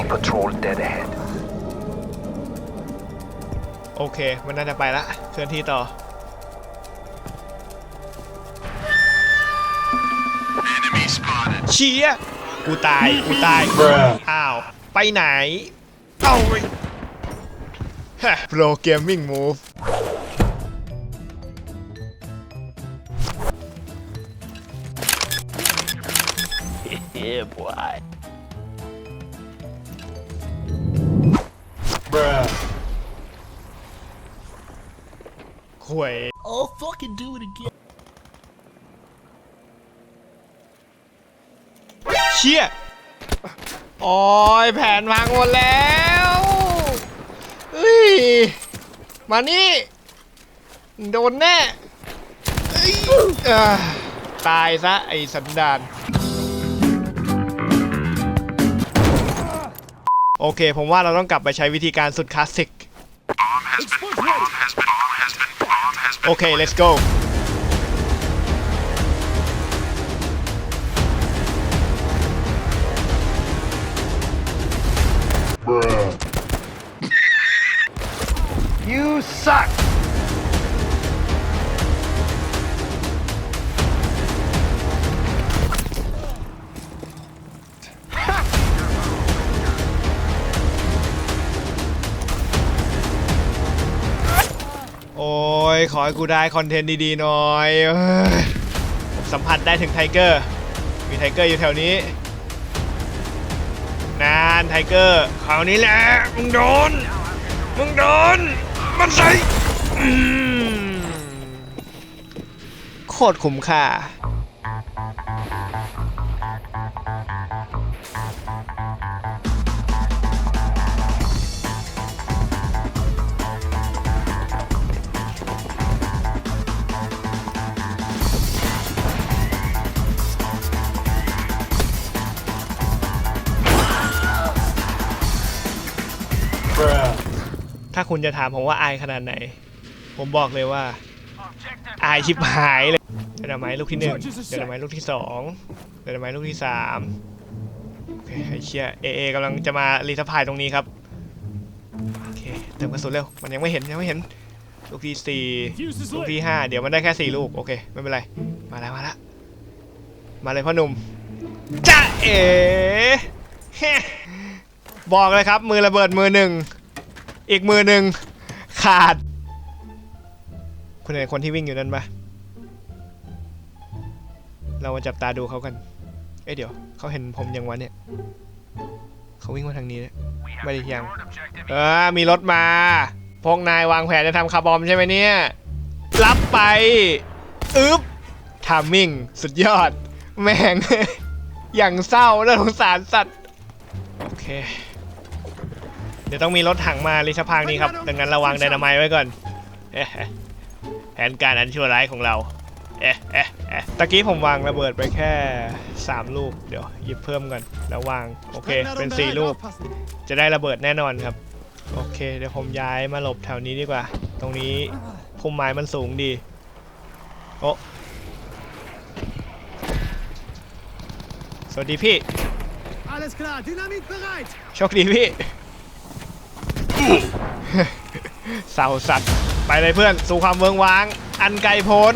Enemy patrol dead ahead. โอเค มันน่าจะไปละเคลื่อนที่ต่อเชียกูตาย กูตายอ้าว ไปไหน เอาไปฮะโปรเกมมิ่งมูฟ ข่วย Oh, fucking do it again. เชี่ยโอ้ยแผนพังหมดแล้วเฮ้ยมานี่ โดนแน่เอ้ยอ่าตายซะ ไอ้สันดาน โอเค ผมว่าเราต้องกลับไปใช้วิธีการสุดคลาสสิกโอเค let's go You suck! โอ้ ย ขอให้กูได้คอนเทนต์ดีๆหน่อยผมสัมผัสได้ถึงไทเกอร์ มีไทเกอร์อยู่แถวนี้ นานไทเกอร์คราวนี้แหละ มึงโดน มึงโดน มันใส่โคตรคุ้มค่า ถ้าคุณจะถามผมว่าอายขนาดไหน ผมบอกเลยว่า อายชิบหายเลยเดนไม้ลูกที่หนึ่งเดนไม้ลูกที่สองเดนไม้ลูกที่สามโอเคไอเชี่ยเอเอกำลังจะมารีสพายตรงนี้ครับโอเคเติมกระสุนเร็วมันยังไม่เห็นยังไม่เห็นลูกที่สี่ลูกที่ห้าเดี๋ยวมันได้แค่สี่ลูกโอเคไม่เป็นไรมาแล้วมาแล้วมาเลยพ่อหนุ่มจ้าเอ๋เฮ้ บอกเลยครับ มือระเบิดมือหนึ่ง อีกมือหนึ่งขาด คุณเห็นคนที่วิ่งอยู่นั่นปะเรามาจับตาดูเขากัน เอ้ยเดี๋ยวเขาเห็นผมยังวะเนี่ยเขาวิ่งมาทางนี้เนี่ยไม่ได้ยัง เออ มีรถมาพวกนายวางแผนจะทำคาร์บอมใช่ไหมเนี่ย รับไป อึ๊บทามมิ่ง สุดยอด แม่ง อย่างเศร้าน่าสงสารสัตว์ โอเค เดี๋ยวต้องมีรถถังมาลิชพางนี้ครับ ดังนั้นระวังไดนาไมต์ไว้ก่อนเอ๊ะแผนการอันชั่วร้ายของเรา เอ๊ะเอ๊ะเอ๊ะตะกี้ผมวางระเบิดไปแค่ 3 ลูก เดี๋ยวหยิบเพิ่มก่อน แล้ววาง โอเค เป็น 4 ลูก จะได้ระเบิดแน่นอนครับ โอเค เดี๋ยวผมย้ายมาหลบแถวนี้ดีกว่า ตรงนี้พุ่มไม้มันสูงดี โอ้สวัสดีพี่ Alles klar, Dynamit bereit. โชคดีพี่ เศร้าสัตว์ไปเลยเพื่อน สู่ความเวิงว้าง อันไกลโพ้น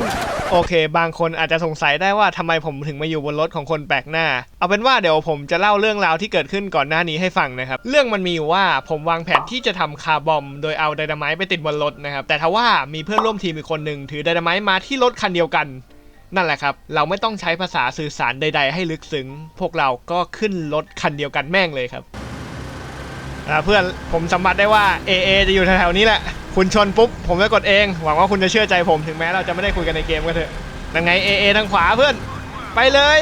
โอเค บางคนอาจจะสงสัยได้ว่าทำไมผมถึงมาอยู่บนรถของคนแปลกหน้า เอาเป็นว่าเดี๋ยวผมจะเล่าเรื่องราวที่เกิดขึ้นก่อนหน้านี้ให้ฟังนะครับ เรื่องมันมีอยู่ว่าผมวางแผนที่จะทำคาร์บอม โดยเอาไดนาไมต์ไปติดบนรถนะครับ แต่ทว่ามีเพื่อนร่วมทีมอีกคนหนึ่งถือไดนาไมต์มาที่รถคันเดียวกันนั่นแหละครับ เราไม่ต้องใช้ภาษาสื่อสารใด ๆ ให้ลึกซึ้ง พวกเราก็ขึ้นรถคันเดียวกันแม่งเลยครับ เพื่อนผมสัมผัสได้ว่า AA จะอยู่แถวๆนี้แหละ คุณชนปุ๊บ ผมจะกดเอง หวังว่าคุณจะเชื่อใจผมถึงแม้เราจะไม่ได้คุยกันในเกมก็เถอะนังไง AA ทางขวาเพื่อน ไปเลย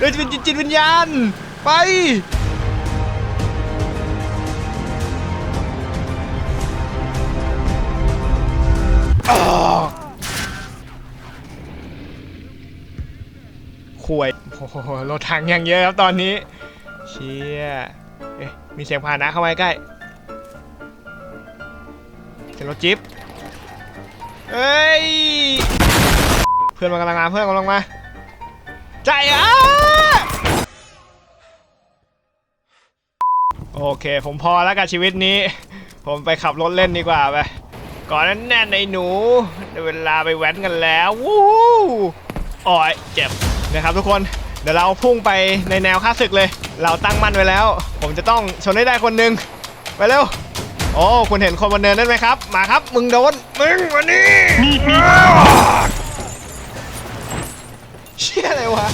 ด้วยจิตวิญญาณ ไปออข่วยโอ้โหรถถังอย่างเยอะครับตอนนี้ เชี่ยเอ๊ะ มีเสียงพาหนะเข้ามาใกล้เสียงรถจิ๊บเอ้ย เพื่อนมันกำลังมาเพื่อนกำลังมาใจอะโอเค ผมพอแล้วกับชีวิตนี้ ผมไปขับรถเล่นดีกว่าไป ก่อนนั้นแน่นในหนูเวลาไปแว้นกันแล้ว วู้ฮู้อ๋อยเจ็บนะครับทุกคน เดี๋ยวเราพุ่งไปในแนวค่าศึกเลย เราตั้งมั่นไว้แล้ว ผมจะต้องชนให้ได้คนหนึ่งไปเร็ว โอ้ คุณเห็นคนบนเนินนั่นไหมครับ มาครับ มึงโดน มึงมานี่เชี่ยอะไรวะ